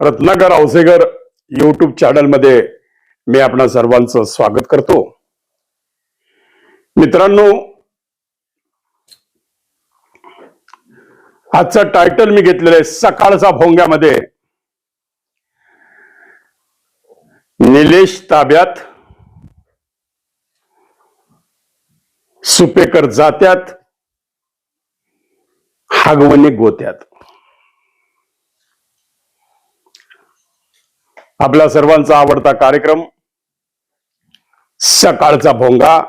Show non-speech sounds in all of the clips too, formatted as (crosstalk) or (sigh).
Ratnakar Ausekar YouTube चॅनलमध्ये मी आपणा सर्वांचं स्वागत करतो. मित्रांनो आजचं टायटल मी घेतलेलं आहे सकाळचा भोंग्यामध्ये. निलेश ताब्यात. सुपेकर जात्यात. हागवणी गोत्यात. आपला सर्वांचा आवडता कार्यक्रम सकाळचा भोंगा.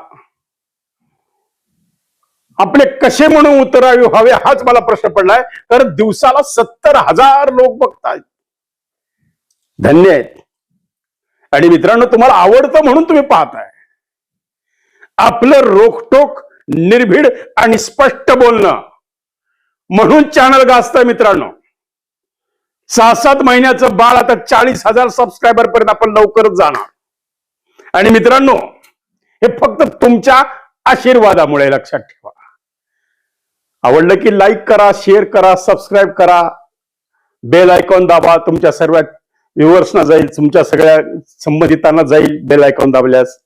आपले कसे म्हणून उतरावे हवे हाच मला प्रश्न पडलाय. कारण दिवसाला सत्तर हजार लोक बघतायत. धन्य आहेत. आणि मित्रांनो तुम्हाला आवडतं म्हणून तुम्ही पाहताय. आपलं रोखटोक निर्भीड आणि स्पष्ट बोलणं म्हणून चॅनल गाजतंय मित्रांनो. सहा सात महिन्याचं बाळ आता चाळीस हजार सबस्क्रायबर पर्यंत आपण लवकरच जाणार. आणि मित्रांनो हे फक्त तुमच्या आशीर्वादामुळे लक्षात ठेवा. आवडलं की लाईक करा शेअर करा सबस्क्राईब करा. बेल आयकॉन दाबा तुमच्या सर्व व्ह्युअर्सना जाईल तुमच्या सगळ्या संबंधितांना जाईल बेल आयकॉन दाबल्यास.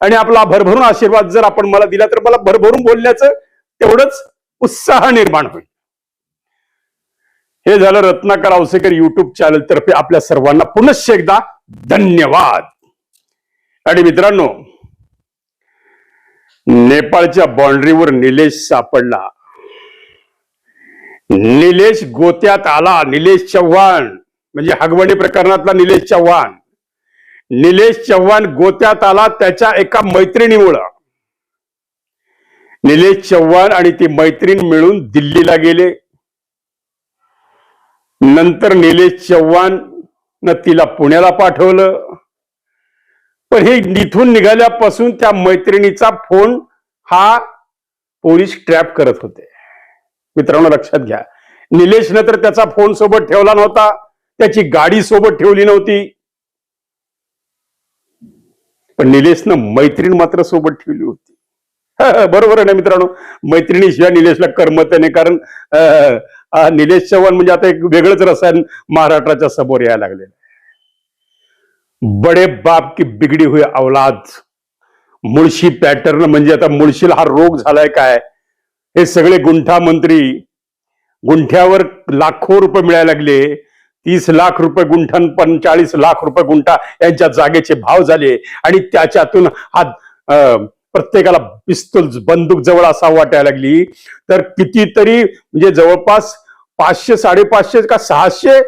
आणि आपला भरभरून आशीर्वाद जर आपण मला दिला तर मला भरभरून बोलण्याचं तेवढंच उत्साह निर्माण होईल. हे झालं रत्नाकर औसेकर युट्यूब चॅनल तर्फे आपल्या सर्वांना पुनश्च एकदा धन्यवाद. आणि मित्रांनो नेपाळच्या बाउंड्रीवर निलेश सापडला. निलेश गोत्यात आला निलेश चव्हाण. म्हणजे हगवणी प्रकरणातला निलेश चव्हाण. निलेश चव्हाण गोत्यात आला त्याच्या एका मैत्रिणीमुळं. निलेश चव्हाण आणि ती मैत्रीण मिळून दिल्लीला गेले. नंतर निलेश चव्हाण न तिला पुण्याला पाठवलं. पण हे इथून निघाल्यापासून त्या मैत्रिणीचा फोन हा पोलीस ट्रॅप करत होते. मित्रांनो लक्षात घ्या. निलेशनं तर त्याचा फोन सोबत ठेवला नव्हता. त्याची गाडी सोबत ठेवली नव्हती. पण निलेशनं मैत्रीण मात्र सोबत ठेवली होती. (laughs) बरोबर आहे ना मित्रांनो? मैत्रिणीशिवाय निलेशला करमत नाही कारण निलेश चव्हाण म्हणजे आता एक वेगळंच रसायन महाराष्ट्राच्या समोर यायला लागलेलं आहे बडे बाप की बिगडी हुई अवलाद मुळशी पॅटर्न म्हणजे आता मुळशीला हा रोग झालाय काय? हे सगळे गुंठा मंत्री गुंठ्यावर लाखो रुपये मिळायला लागले. तीस लाख रुपये गुंठन पंचाळीस लाख रुपये गुंठा यांच्या जागेचे भाव झाले. आणि त्याच्यातून हा अं, प्रत्येकाला पिस्तूल बंदूक जवळ असा वाटायला लागली. तर कितीतरी म्हणजे जवळपास पाचशे साडेपाचशे का सहाशे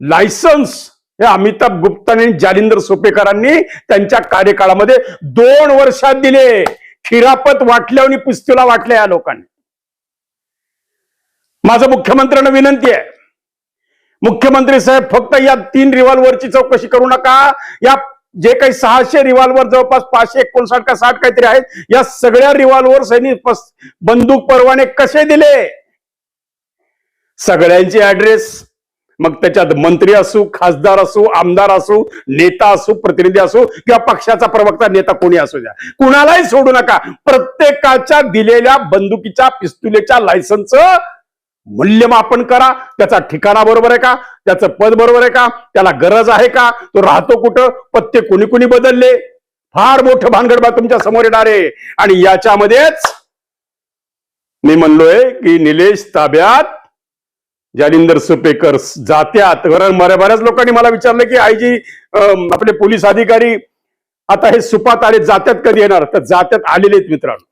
लायसन्स हे अमिताभ गुप्ता आणि जालिंदर सोपेकरांनी त्यांच्या कार्यकाळामध्ये दोन वर्षात दिले. खिरापत वाटल्यावर पिस्तुला वाटल्या या लोकांनी. माझं मुख्यमंत्र्यांना विनंती आहे. मुख्यमंत्री साहेब फक्त या तीन रिव्हॉल्वरची चौकशी करू नका. या जे काही सहाशे रिव्हॉल्वर जवळपास पाचशे एकोणसाठ का साठ काहीतरी आहेत या सगळ्या रिव्हॉल्वर सैनिक बंदूक परवाने कसे दिले? सगळ्यांचे ऍड्रेस मग त्याच्यात मंत्री असू खासदार असू आमदार असू नेता असू प्रतिनिधी असू किंवा पक्षाचा प्रवक्ता नेता कोणी असू द्या. कुणालाही सोडू नका. प्रत्येकाच्या दिलेल्या बंदुकीच्या पिस्तुलेच्या लायसन्स मूल्यमापन करा. त्याचा ठिकाणा बरोबर आहे का? त्याचं पद बरोबर आहे का? त्याला गरज आहे का? तो राहतो कुठं? पत्ते कुणी कुणी बदलले? फार मोठं भानगड बा तुमच्यासमोर येणार आहे. आणि याच्यामध्येच मी म्हणलोय की निलेश ताब्यात जालिंदर सुपेकर जात्यात. कारण बऱ्याच लोकांनी मला विचारलं की आयजी आपले पोलीस अधिकारी आता हे सुपात आले जात्यात कधी येणार? तर जात्यात आलेले आहेत मित्रांनो.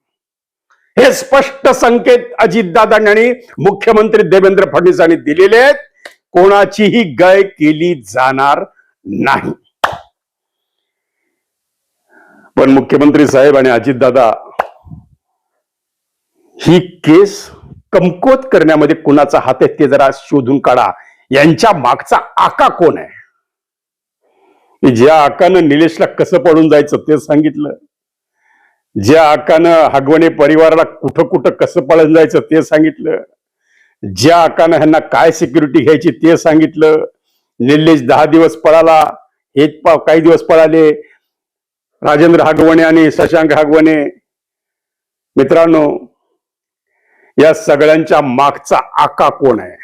हे स्पष्ट संकेत अजितदादांनी आणि मुख्यमंत्री देवेंद्र फडणवीसांनी दिलेले आहेत. कोणाचीही गय केली जाणार नाही. पण मुख्यमंत्री साहेब आणि अजितदादा ही केस कमकुवत करण्यामध्ये कुणाचा हात आहे ते जरा शोधून काढा. यांच्या मागचा आका कोण आहे? ज्या आकानं निलेशला कसं पडून जायचं ते सांगितलं. ज्या आकानं हगवणे परिवाराला कुठं कुठं कसं पळून जायचं ते सांगितलं. ज्या आकानं ह्यांना काय सिक्युरिटी घ्यायची ते सांगितलं. निलेश दहा दिवस पळाला हे काही दिवस पळाले. राजेंद्र हगवणे आणि शशांक हगवणे. मित्रांनो या सगळ्यांच्या मागचा आका कोण आहे?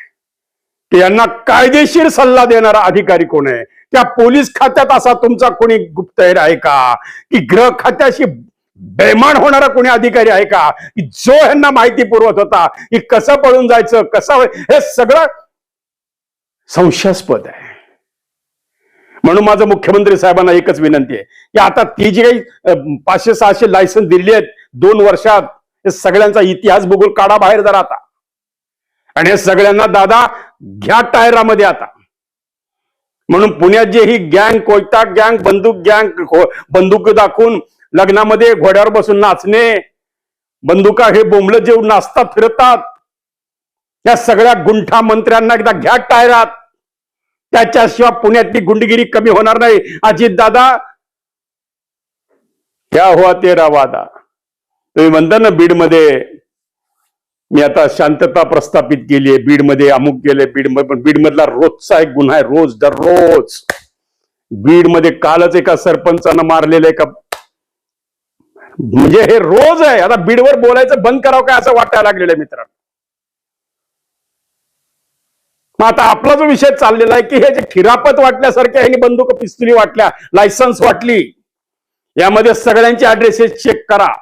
की यांना कायदेशीर सल्ला देणारा अधिकारी कोण आहे? त्या पोलीस खात्यात असा तुमचा कोणी गुप्तहेर आहे का? की गृह खात्याशी बेमान होणारा कोणी अधिकारी आहे का? की जो यांना माहिती पुरवत होता की कसं पळून जायचं कसं हे सगळं संशयास्पद आहे. म्हणून माझं मुख्यमंत्री साहेबांना एकच विनंती आहे की आता ती जी काही पाचशे सहाशे लायसन्स दिली आहेत दोन वर्षात हे सगळ्यांचा इतिहास भूगोल काढा बाहेर जरा आता. आणि हे सगळ्यांना दादा घ्या टायरामध्ये आता. म्हणून पुण्यात जे ही गँग कोयता गँग बंदूक गँग हो, बंदूक दाखवून लग्नामध्ये घोड्यावर बसून नाचणे बंदुका हे बोंबलं जेवून नाचतात फिरतात. या सगळ्या गुंठा मंत्र्यांना एकदा घ्या टायरात. त्याच्याशिवाय पुण्यातली गुंडगिरी कमी होणार नाही. अजित दादा क्या हुआ तेरा वादा. तुम्ही म्हणता ना बीडमध्ये मी आता शांतता प्रस्थापित केली आहे बीडमध्ये अमुक गेले बीड पण बीडमधला रोजचा एक गुन्हा आहे रोज दररोज. बीडमध्ये कालच एका सरपंचानं मारलेलं एका म्हणजे हे रोज आहे. आता बीडवर बोलायचं बंद करावं काय असं वाटायला लागलेलं आहे मित्रांनो? मग आता आपला जो विषय चाललेला आहे की हे जे खिरापत वाटल्यासारख्या ह्यांनी बंदूक पिस्तुली वाटल्या लायसन्स वाटली यामध्ये सगळ्यांचे ऍड्रेसेस चेक करा.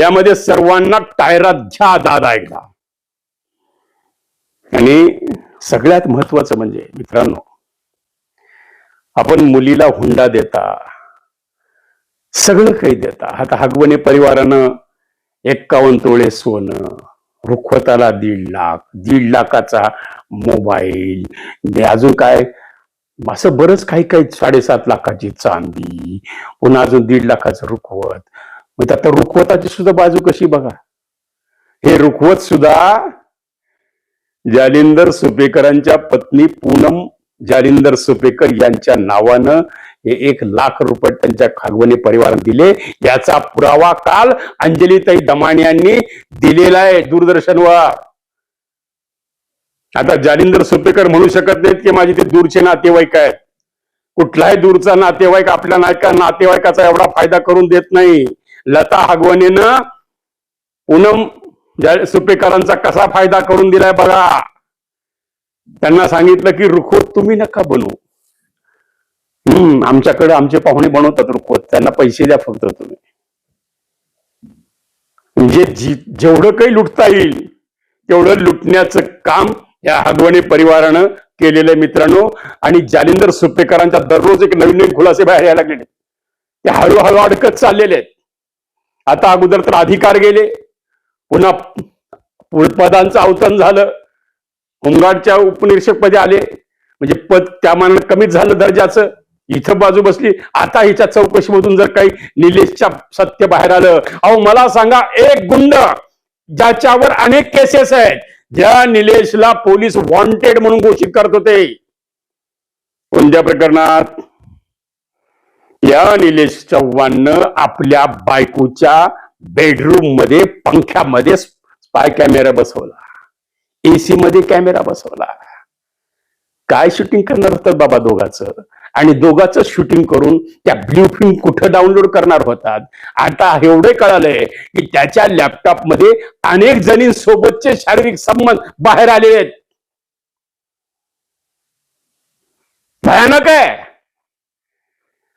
यामध्ये सर्वांना टायरात घ्या दादा एकदा. आणि सगळ्यात महत्वाचं म्हणजे मित्रांनो आपण मुलीला हुंडा देता सगळं काही देता. आता हगवणे परिवारानं एक्कावन्न तोळे सोनं रुखवताला दीड लाख दीड लाखाचा मोबाईल अजून काय? असं बरंच काही काही साडेसात लाखाची चांदी पुन्हा अजून दीड लाखाचं रुखवत. मग आता रुखवताची सुद्धा बाजू कशी बघा. हे रुखवत सुद्धा जालिंदर सुपेकरांच्या पत्नी पूनम जालिंदर सुपेकर यांच्या नावानं हे एक लाख रुपये त्यांच्या खागवने परिवारात दिले. याचा पुरावा काल अंजलीताई दमाणे यांनी दिलेला आहे दूरदर्शनवर. आता जालिंदर सुपेकर म्हणू शकत नाहीत की माझे ते दूरचे नातेवाईक आहेत. कुठलाही दूरचा नातेवाईक आपल्या नायका नातेवाईकाचा एवढा फायदा करून देत नाही. लता हगवणीनं पूनम सुपेकरांचा कसा फायदा करून दिलाय बघा. त्यांना सांगितलं की रुखवत तुम्ही नका बनवू. हम्म आमच्याकडे आमचे पाहुणे बनवतात रुखवत. त्यांना पैसे द्या फक्त तुम्ही. म्हणजे जी जेवढं काही लुटता येईल तेवढं लुटण्याचं काम या हगवणे परिवारानं केलेलं आहे मित्रांनो. आणि जालिंदर सुपेकरांच्या दररोज एक नवीन नवीन खुलासे बाहेर यायला गेले ते हळूहळू अडकत चाललेले आहेत. आता अगोदर तर अधिकार गेले. पुन्हा पदांचं अवतरण झालं. होमगार्डच्या उपनिरीक्षक पदी आले. म्हणजे पद त्या मानाने कमीच झालं दर्जाचं. इथं बाजू बसली. आता हिच्या चौकशीमधून जर काही निलेशच्या सत्य बाहेर आलं. अहो मला सांगा एक गुंड ज्याच्यावर अनेक केसेस आहेत. ज्या निलेशला पोलीस वॉन्टेड म्हणून घोषित करत होते. कोणत्या प्रकरणात? त्या निलेश चव्हाणनं आपल्या बायकोच्या बेडरूममध्ये पंख्यामध्ये स्पाय कॅमेरा बसवला. एसी मध्ये कॅमेरा बसवला. काय शूटिंग करणार होतात बाबा दोघाचं? आणि दोघाचं शूटिंग करून त्या ब्ल्यू फिल्म कुठं डाउनलोड करणार होतात? आता एवढे कळालंय की त्याच्या लॅपटॉपमध्ये अनेक जणींसोबतचे शारीरिक संबंध बाहेर आले आहेत. भयानक आहे.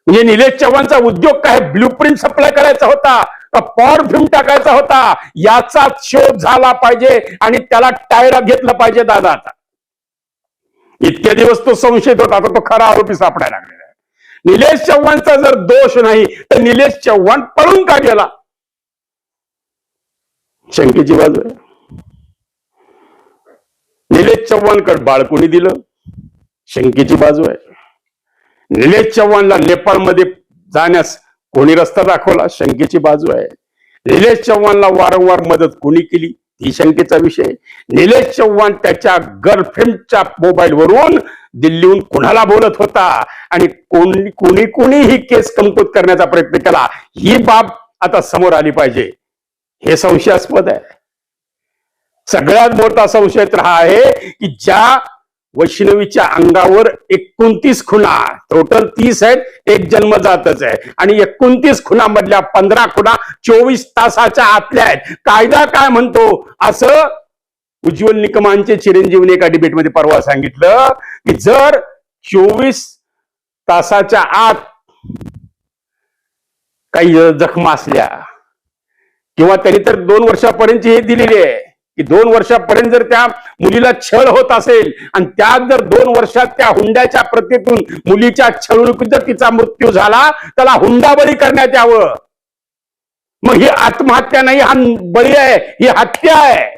म्हणजे निलेश चव्हाणचा उद्योग काय? ब्ल्यू प्रिंट सप्लाय करायचा होता. का पॉर फिल्म टाकायचा होता? याचा शोध झाला पाहिजे आणि त्याला टायरा घेतलं पाहिजे दादा आता. इतके दिवस तो संशयित होता. आता तो खरा आरोपी सापडायला लागलेला आहे. निलेश चव्हाणचा जर दोष नाही तर निलेश चव्हाण पळून का गेला? शंकेची बाजू आहे. निलेश चव्हाणकड बाळ कोणी दिलं. शंकेची बाजू आहे. निलेश चव्हाणला नेपाळमध्ये जाण्यास कोणी रस्ता दाखवला? शंकेची बाजू आहे. निलेश चव्हाणला वारंवार मदत कोणी केली? ही शंकेचा विषय निलेश चव्हाण त्याच्या गर्लफ्रेंडच्या मोबाईल वरून दिल्लीहून कुणाला बोलत होता? आणि कोणी कोणी कोणी ही केस कमकुत करण्याचा प्रयत्न केला? ही बाब आता समोर आली पाहिजे. हे संशयास्पद आहे. सगळ्यात मोठा संशय तर हा आहे की ज्या वैष्णवीच्या अंगावर एकोणतीस खुणा. टोटल तीस आहेत एक जन्म जातच आहे. आणि एकोणतीस खुणामधल्या पंधरा खुणा चोवीस तासाच्या आतल्या आहेत. कायदा काय म्हणतो? असं उज्ज्वल निकमांचे चिरंजीवने एका डिबेटमध्ये परवा सांगितलं की जर चोवीस तासाच्या आत काही जखमा असल्या किंवा त्यांनी तर दोन वर्षापर्यंत हे दिलेली आहे की दोन वर्षापर्यंत जर त्या मुलीला छळ होत असेल आणि त्यात जर दोन वर्षात त्या हुंड्याच्या प्रतीतून मुलीच्या छळणुकीत जर तिचा मृत्यू झाला त्याला हुंडा बळी करण्यात यावं. मग ही आत्महत्या नाही हा बळी आहे ही हत्या आहे.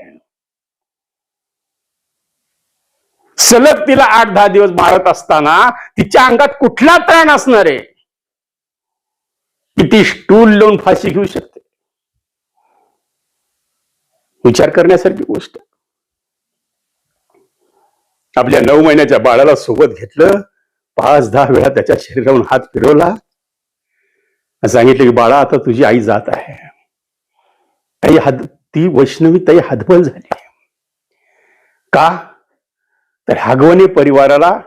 सलग तिला आठ दहा दिवस मारत असताना तिच्या अंगात कुठला त्राण असणार आहे? की ती स्टूल लावून फाशी घेऊ शकते? विचार करण्यासारखी गोष्ट. आपल्या नऊ महिन्याच्या बाळाला सोबत घेतलं पाच दहा वेळा त्याच्या शरीरावरून हात फिरवला. सांगितलं की बाळा आता तुझी आई जात आहे. ताई हद ती वैष्णवी ताई हदबल झाली. का? तर हागवणे परिवाराला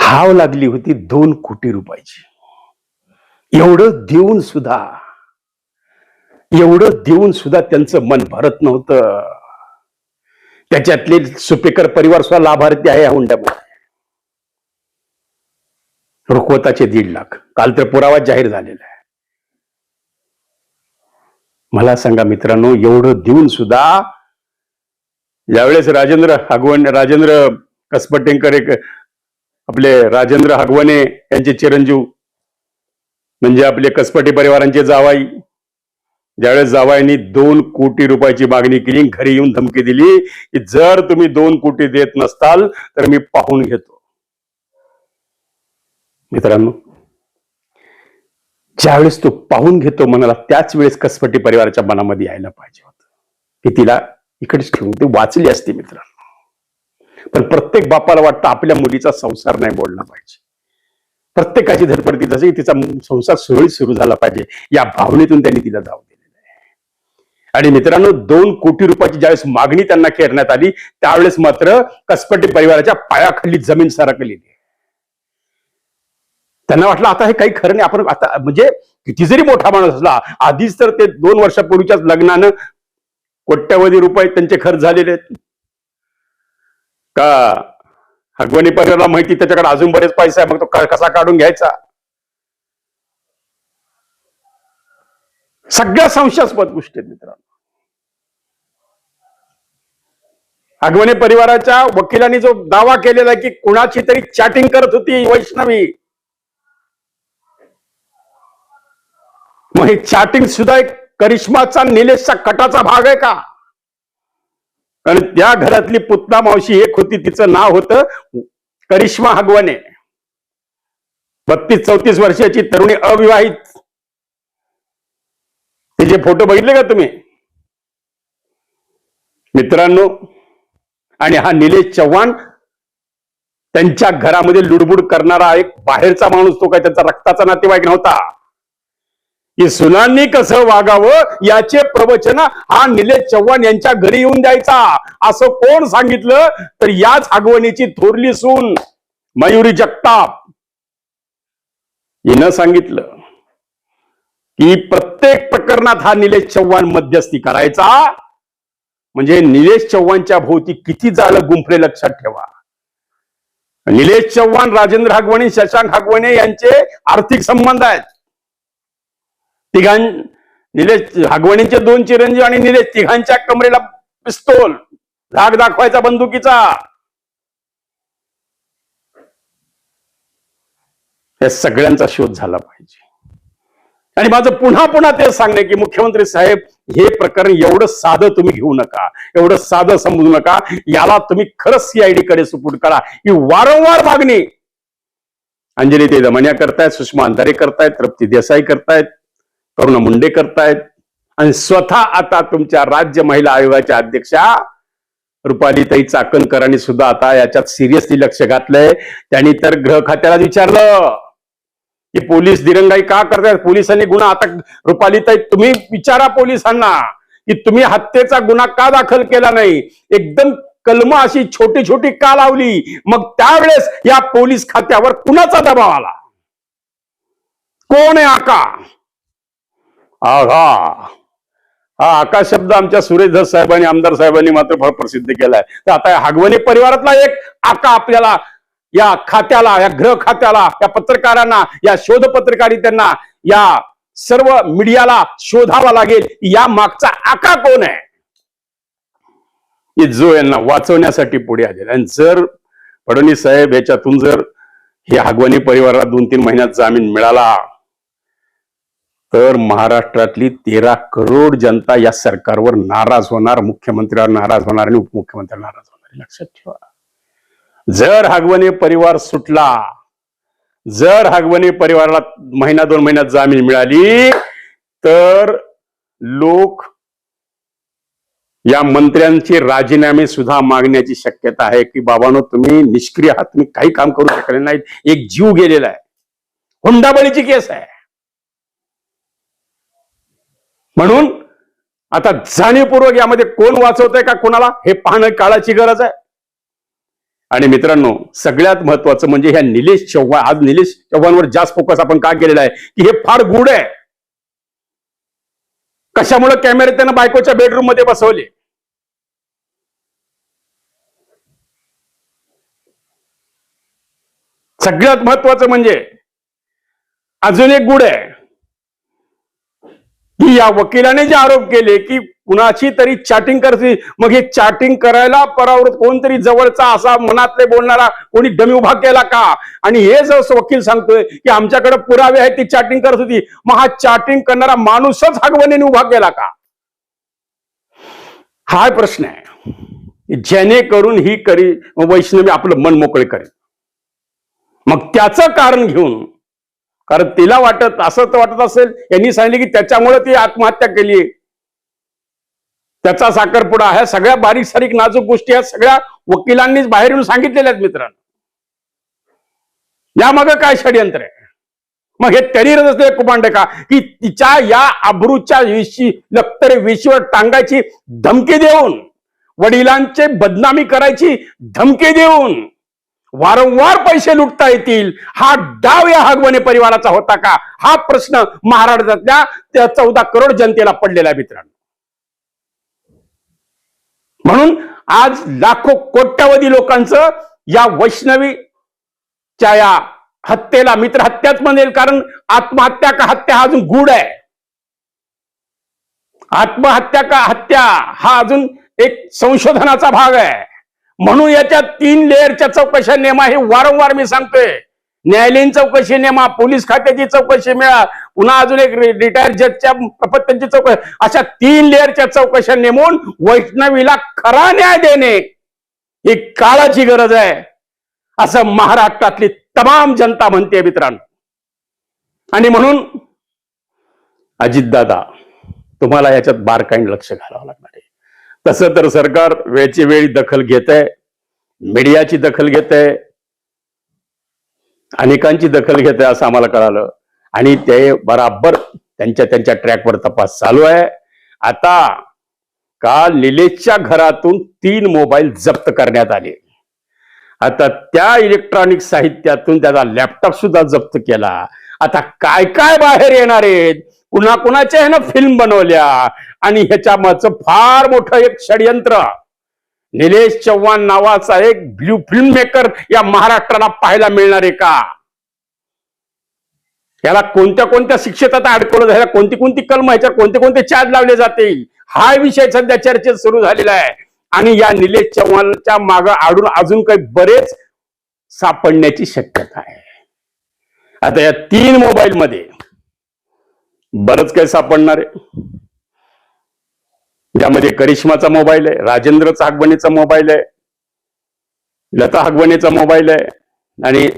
हाव लागली होती दोन कोटी रुपयाची. एवढं देऊन सुद्धा एवढं देऊन सुद्धा त्यांचं मन भरत नव्हतं. त्याच्यातले सुपेकर परिवार सुद्धा लाभार्थी आहे या हुंड्यामुळे. रुखवताचे दीड लाख. काल तर पुरावा जाहीर झालेला आहे. मला सांगा मित्रांनो एवढं देऊन सुद्धा यावेळेस राजेंद्र हगवण राजेंद्र कसपटेंकर एक आपले राजेंद्र हगवणे यांचे चिरंजीव म्हणजे आपले कसपटे परिवारांचे जावाई ज्यावेळेस जावाईंनी दोन कोटी रुपयाची मागणी केली घरी येऊन धमकी दिली की जर तुम्ही दोन कोटी देत नसताल तर मी पाहून घेतो. मित्रांनो ज्यावेळेस तो पाहून घेतो मनाला त्याच वेळेस कसपटी परिवाराच्या मनामध्ये यायला पाहिजे होत. की तिला इकडेच ठेवून ती वाचली असती मित्रांनो. पण प्रत्येक बापाला वाटतं आपल्या मुलीचा संसार नाही बोलला पाहिजे. प्रत्येकाची धडपड ती तिचा संसार सुरळीत सुरू झाला पाहिजे. या भावनेतून त्यांनी तिला जाऊ दिलेलं आणि मित्रांनो दोन कोटी रुपयाची ज्यावेळेस मागणी त्यांना करण्यात आली त्यावेळेस मात्र कसपटे परिवाराच्या पायाखाली जमीन सरकलेली त्यांना वाटलं आता हे काही खरं नाही आपण आता म्हणजे किती जरी मोठा माणूस असला आधीच तर ते दोन वर्षापूर्वीच्याच लग्नानं कोट्यवधी रुपये त्यांचे खर्च झालेले आहेत. का? हगवणी परिवाराला माहिती त्याच्याकडे अजून बरेच पैसे आहे मग तो कसा काढून घ्यायचा? सगळ्या संशयास्पद गोष्टी आहेत मित्रांनो. हगवणे परिवाराच्या वकिलांनी जो दावा केलेला आहे की कुणाची तरी चॅटिंग करत होती वैष्णवी. मग हे चॅटिंग सुद्धा एक करिश्माचा निलेशचा कटाचा भाग आहे का? कारण त्या घरातली पुतना मावशी एक होती तिचं नाव होतं करिश्मा हगवणे. बत्तीस चौतीस वर्षाची तरुणी अविवाहित तिचे फोटो बघितले का तुम्ही? मित्रांनो आणि हा निलेश चव्हाण त्यांच्या घरामध्ये लुडबुड करणारा एक बाहेरचा माणूस तो काय त्यांचा रक्ताचा नातेवाईक नव्हता. की सुनांनी कसं वागावं याचे प्रवचन हा निलेश चव्हाण यांच्या घरी येऊन द्यायचा. असं कोण सांगितलं? तर याच आगवणीची थोरली सून मयुरी जगताप. हिनं सांगितलं की प्र प्रकरणात हा निलेश चव्हाण मध्यस्थी करायचा. म्हणजे निलेश चव्हाणच्या भोवती किती जाळं गुंफले लक्षात ठेवा. निलेश चव्हाण राजेंद्र हागवणे शशांक हागवणे यांचे आर्थिक संबंध आहेत. तिघां निलेश हागवणीचे दोन चिरंजीव आणि निलेश तिघांच्या कमरेला पिस्तोल. धाक दाखवायचा बंदुकीचा. या सगळ्यांचा शोध झाला पाहिजे. आणि माझं पुन्हा पुन्हा ते सांगणे की मुख्यमंत्री साहेब हे प्रकरण एवढं साधं तुम्ही घेऊ नका. एवढं साधं समजू नका. याला तुम्ही खरंच सीआयडी कडे सुपूट करा. ही वारंवार मागणी. अंजली ते दमनिया करतायत सुषमा अंधारे करतायत तृप्ती देसाई करतायत करुणा मुंडे करतायत. आणि स्वतः आता तुमच्या राज्य महिला आयोगाच्या अध्यक्षा रुपालीताई चाकणकरांनी सुद्धा आता याच्यात सिरियसली लक्ष घातलंय. त्यांनी तर गृह खात्याला विचारलं. की पोलीस दिरंगाई का करतात पोलिसांनी गुन्हा आता रुपालीताई तुम्ही विचारा पोलिसांना की तुम्ही हत्येचा गुन्हा का दाखल केला नाही? एकदम कलम अशी छोटी छोटी का लावली? मग त्यावेळेस या पोलीस खात्यावर कुणाचा दबाव आला? कोण आहे आका? आघा हा आका शब्द आमच्या सुरेश धस साहेबांनी आमदार साहेबांनी मात्र फार प्रसिद्ध केलाय. तर आता हागवणी परिवारातला एक आका आपल्याला या खात्याला या ग्रह खात्याला या पत्रकारांना या शोध पत्रकारितांना या सर्व मीडियाला शोधावा लागेल या मागचा आका कोण आहे? की जो यांना वाचवण्यासाठी पुढे आलेला आणि जर फडणवीस साहेब याच्यातून जर हे हागवणी परिवाराला दोन तीन महिन्यात जामीन मिळाला तर महाराष्ट्रातली तेरा करोड जनता या सरकारवर नाराज होणार मुख्यमंत्र्यावर नाराज होणार आणि उपमुख्यमंत्र्यावर नाराज होणार. लक्षात ठेवा. जर हागवणे परिवार सुटला जर हागवणे परिवाराला महिना दोन महिन्यात जामीन मिळाली तर लोक या मंत्र्यांचे राजीनामे सुद्धा मागण्याची शक्यता आहे की बाबांनो तुम्ही निष्क्रिय आहात तुम्ही काही काम करू शकले नाहीत एक जीव गेलेला आहे. हुंडाबळीची केस आहे. म्हणून आता जाणीवपूर्वक यामध्ये कोण वाचवतंय का कोणाला हे पाहणं काळाची गरज आहे. आणि मित्रांनो सगळ्यात महत्वाचं म्हणजे ह्या निलेश चव्हाण आज निलेश चव्हाणवर जास्त फोकस आपण का केलेला आहे? की हे फार गुड आहे. कशामुळे कॅमेरे त्यानं बायकोच्या बेडरूममध्ये बसवले? सगळ्यात महत्वाचं म्हणजे अजून एक गुड आहे. की या वकिलाने जे आरोप केले की कुणाची तरी चॅटिंग करते. मग हे चॅटिंग करायला परावृत कोणतरी जवळचा असा मनातले बोलणारा कोणी डमी उभा केला का? आणि हे जर वकील सांगतोय की आमच्याकडे पुरावे आहेत ती चॅटिंग करत होती. मग हा चॅटिंग करणारा माणूसच हगवणीने उभा केला का? हा प्रश्न आहे. जेणेकरून ही करी वैष्णवी आपलं मन मोकळे करेल. मग त्याचं कारण घेऊन कारण तिला वाटत असं तर वाटत असेल यांनी सांगितले की त्याच्यामुळे ती आत्महत्या केली. त्याचा साखरपुडा ह्या सगळ्या बारीक सारीक नाजूक गोष्टी ह्या सगळ्या वकिलांनीच बाहेर येऊन सांगितलेल्या आहेत मित्रांनो. यामागं काय षडयंत्र आहे? मग हे तरीरच असले कुमांड का? की तिच्या या अब्रूच्या विषयी लक्तर विषयीवर टांगायची धमकी देऊन वडिलांचे बदनामी करायची धमकी देऊन वारंवार पैसे लुटता येतील. हा डाव या हगवणे परिवाराचा होता का? हा प्रश्न महाराष्ट्रातल्या त्या चौदा करोड जनतेला पडलेला आहे मित्रांनो. म्हणून आज लाखो कोट्यावधी लोकांचं या वैष्णवीच्या या हत्येला मित्र हत्याच म्हणेल कारण आत्महत्या का हत्या हा अजून गूढ आहे. आत्महत्या का हत्या हा अजून एक संशोधनाचा भाग आहे. म्हणून याच्या तीन लेअरच्या चौकशा नेमा हे वारंवार मी सांगतोय. न्यायालयीन चौकशी नेमा पोलीस खात्याची चौकशी मिळा पुन्हा अजून एक रिटायर जजच्या प्रपत्यांची चौकशी. अशा तीन लेअरच्या चौकशा नेमून वैष्णवीला खरा न्याय देणे ही काळाची गरज आहे. असं महाराष्ट्रातली तमाम जनता म्हणते मित्रांनो. आणि म्हणून अजितदादा तुम्हाला याच्यात बारकाईन लक्ष घालावं लागणार. तसं तर सरकार वेळची वेळी दखल घेत आहे मीडियाची दखल घेत आहे अनेकांची दखल घेत आहे असं आम्हाला कळालं. आणि ते बराबर त्यांच्या त्यांच्या ट्रॅकवर तपास चालू आहे. आता काल निलेशच्या घरातून तीन मोबाईल जप्त करण्यात आले. आता त्या इलेक्ट्रॉनिक साहित्यातून त्याचा लॅपटॉप सुद्धा जप्त केला. आता काय काय बाहेर येणार आहेत? कुणा कुणाच्या ह्यानं फिल्म बनवल्या? आणि ह्याच्या मागचं फार मोठं एक षडयंत्र. निलेश चव्हाण नावाचा एक ब्ल्यू फिल्म मेकर या महाराष्ट्राला पाहायला मिळणार आहे का? याला कोणत्या कोणत्या शिक्षेत आता अडकवलं जायला कोणती कोणती कलम ह्याच्यावर कोणते कोणते चार्ज लावले जातील? हा विषय सध्या चर्चेत सुरू झालेला आहे. आणि या निलेश चव्हाणच्या माग आडून अजून काही बरेच सापडण्याची शक्यता आहे. आता या तीन मोबाईलमध्ये बरंच काही सापडणार आहे. ज्यामध्ये करिश्माचा मोबाईल आहे राजेंद्र हागवणीचा मोबाईल आहे लता हागवणीचा मोबाईल आहे आणि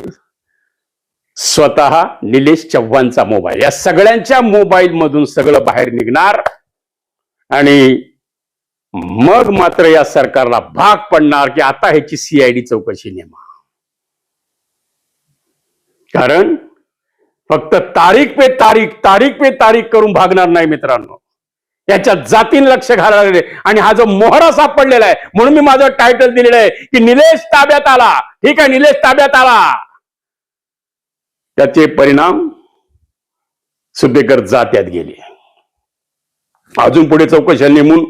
स्वतः निलेश चव्हाणचा मोबाईल. या सगळ्यांच्या मोबाईल मधून सगळं बाहेर निघणार आणि मग मात्र या सरकारला भाग पडणार की आता ह्याची सीआयडी चौकशी नेमा. कारण फक्त तारीख पे तारीख तारीख पे तारीख करून भागणार नाही मित्रांनो. याच्या जातीन लक्ष घालायला लागले. आणि हा जो मोहरा सापडलेला आहे म्हणून मी माझं टायटल दिलेलं आहे की निलेश ताब्यात आला. ठीक आहे निलेश ताब्यात आला. त्याचे परिणाम सुपेकर जात्यात गेले. अजून पुढे चौकशा नेमून.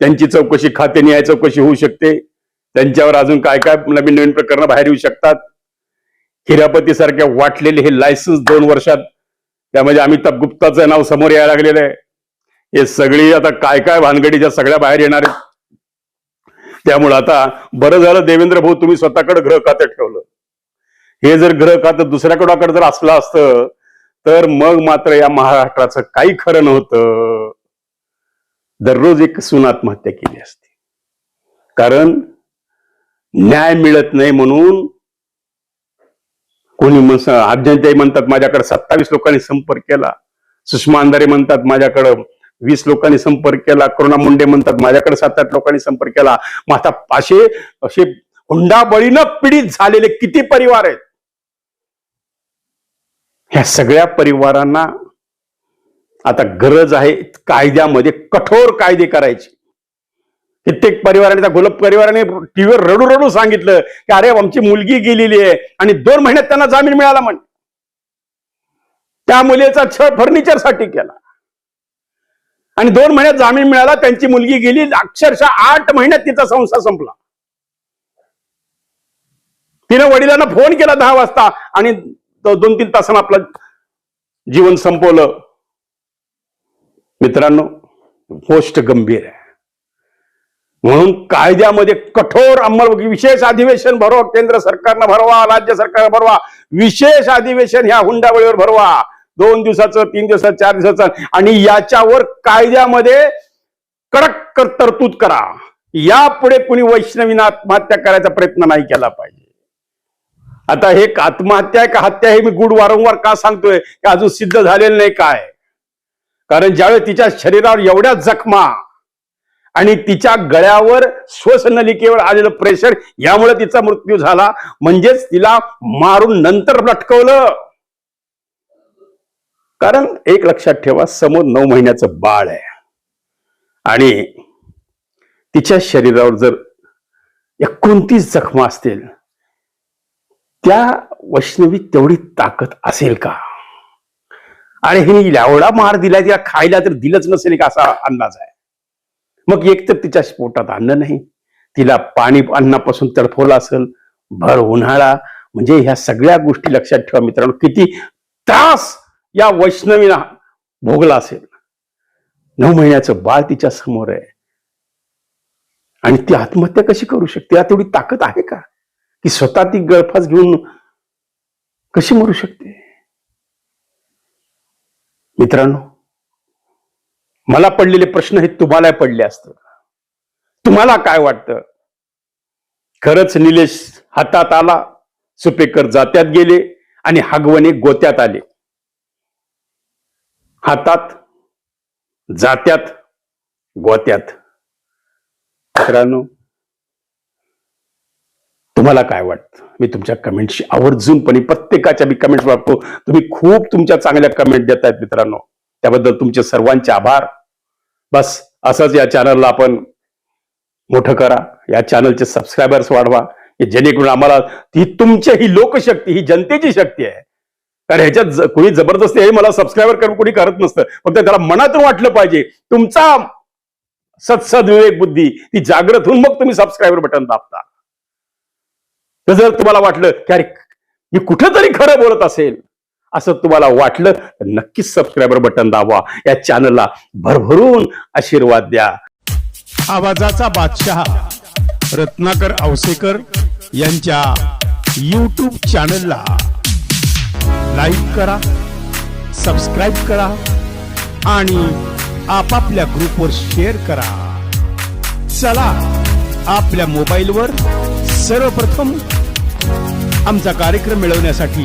त्यांची चौकशी खाते न्याय चौकशी होऊ शकते. त्यांच्यावर अजून काय काय नवीन नवीन प्रकरण बाहेर येऊ शकतात. हिरापती वाटलेले हे लायसन्स दोन वर्षात त्यामध्ये म्हणजे अमिताभ गुप्ताचं नाव समोर यायला लागलेलं आहे. हे सगळी आता काय काय भानगडीच्या सगळ्या बाहेर येणार आहेत. त्यामुळं आता बरं झालं देवेंद्र भाऊ तुम्ही स्वतःकडे ग्रह खातं ठेवलं. हे जर ग्रह खातं दुसऱ्याकडे जर असलं असतं तर मग मात्र या महाराष्ट्राचं काही खरं नव्हतं. दररोज एक सून आत्महत्या केली असती. कारण न्याय मिळत नाही म्हणून कोणी मस- अज्ञाताई म्हणतात माझ्याकडे सत्तावीस लोकांनी संपर्क केला. सुषमा अंधारे म्हणतात माझ्याकडं वीस लोकांनी संपर्क केला. करुणा मुंडे म्हणतात माझ्याकडे सात आठ लोकांनी संपर्क केला. मग आता असे असे हुंडाबळीनं पीडित झालेले किती परिवार आहेत? ह्या सगळ्या परिवारांना आता गरज आहे कायद्यामध्ये कठोर कायदे करायची. कित्येक परिवाराने त्या गोलप परिवाराने टीव्हीवर रडू रडू सांगितलं की अरे आमची मुलगी गेलेली आहे. आणि दोन महिन्यात त्यांना जामीन मिळाला म्हण. त्या मुलीचा छळ फर्निचरसाठी केला. आणि दोन महिन्यात जामीन मिळाला त्यांची मुलगी गेली अक्षरशः आठ महिन्यात तिचा संसार संपला. तिने वडिलांना फोन केला दहा वाजता आणि दोन तीन तासांना आपलं जीवन संपवलं. मित्रांनो गोष्ट गंभीर आहे. म्हणून कायद्यामध्ये कठोर अंमल विशेष अधिवेशन भरवा केंद्र सरकारनं भरवा राज्य सरकारनं भरवा विशेष अधिवेशन ह्या हुंडावळीवर भरवा. दोन दिवसाचं तीन दिवसाचं चार दिवसाचं आणि याच्यावर कायद्यामध्ये कडक तरतूद करा. यापुढे कुणी वैष्णवीनं आत्महत्या करायचा प्रयत्न नाही केला पाहिजे. आता हे आत्महत्या का हत्या हे मी गुड वारंवार का सांगतोय? की अजून सिद्ध झालेलं नाही काय? कारण ज्यावेळी तिच्या शरीरावर एवढ्या जखमा आणि तिच्या गळ्यावर श्वसनलिकेवर आलेलं प्रेशर यामुळे तिचा मृत्यू झाला. म्हणजेच तिला मारून नंतर लटकवलं. कारण एक लक्षात ठेवा समोर नऊ महिन्याचं बाळ आहे. आणि तिच्या शरीरावर जर एकोणतीस जखमा असतील त्या वैष्णवी तेवढी ताकद असेल का? आणि हिने एवढा मार दिला तिला खायला तर दिलंच नसेल का असा अंदाज आहे. मग एक तर तिच्या पोटात अन्न नाही. तिला पाणी अन्नापासून तडफवलं असेल भर उन्हाळा. म्हणजे ह्या सगळ्या गोष्टी लक्षात ठेवा मित्रांनो किती त्रास या वैष्णवीला भोगला असेल. नऊ महिन्याचं बाळ तिच्या समोर आहे. आणि ती आत्महत्या कशी करू शकते? या तेवढी ताकद आहे का? की स्वतः ती गळफास घेऊन कशी मरू शकते? मित्रांनो मला पडलेले प्रश्न हे तुम्हाला पडले असत तुम्हाला काय वाटतं? खरंच निलेश हातात आला सुपेकर जात्यात गेले आणि हागवणे गोत्यात आले. हातात जात्यात गोत्यात. मित्रांनो तुम्हाला काय वाटतं? मी तुमच्या कमेंटशी आवर्जूनपणे प्रत्येकाच्या मी कमेंट वागतो तुम्ही खूप तुमच्या चांगल्या कमेंट देत आहेत मित्रांनो. त्याबद्दल तुमचे सर्वांचे आभार. बस असंच या चॅनलला आपण मोठं करा. या चॅनलचे सबस्क्रायबर्स वाढवा. जेणेकरून आम्हाला ही तुमची ही लोकशक्ती ही जनतेची शक्ती आहे. कारण ह्याच्यात कुणी कोणी जबरदस्ती हे मला सबस्क्रायबर करून कोणी करत नसतं. फक्त त्याला मनातून वाटलं पाहिजे. तुमचा सत्सद विवेक बुद्धी ती जागृत होऊन मग तुम्ही सबस्क्रायबर बटन दाबता. तर जर तुम्हाला वाटलं की अरे मी कुठंतरी खरं बोलत असेल असं तुम्हाला वाटलं तर नक्कीच सबस्क्रायबर बटन दाबवा. या चॅनलला भरभरून आशीर्वाद द्या. आवाजाचा बादशहा रत्नाकर अवसेकर यांच्या यूट्यूब चॅनलला लाईक करा सबस्क्राईब करा आणि आपापल्या ग्रुपवर शेअर करा. चला आपल्या मोबाईलवर सर्वप्रथम आमचा कार्यक्रम मिळवण्यासाठी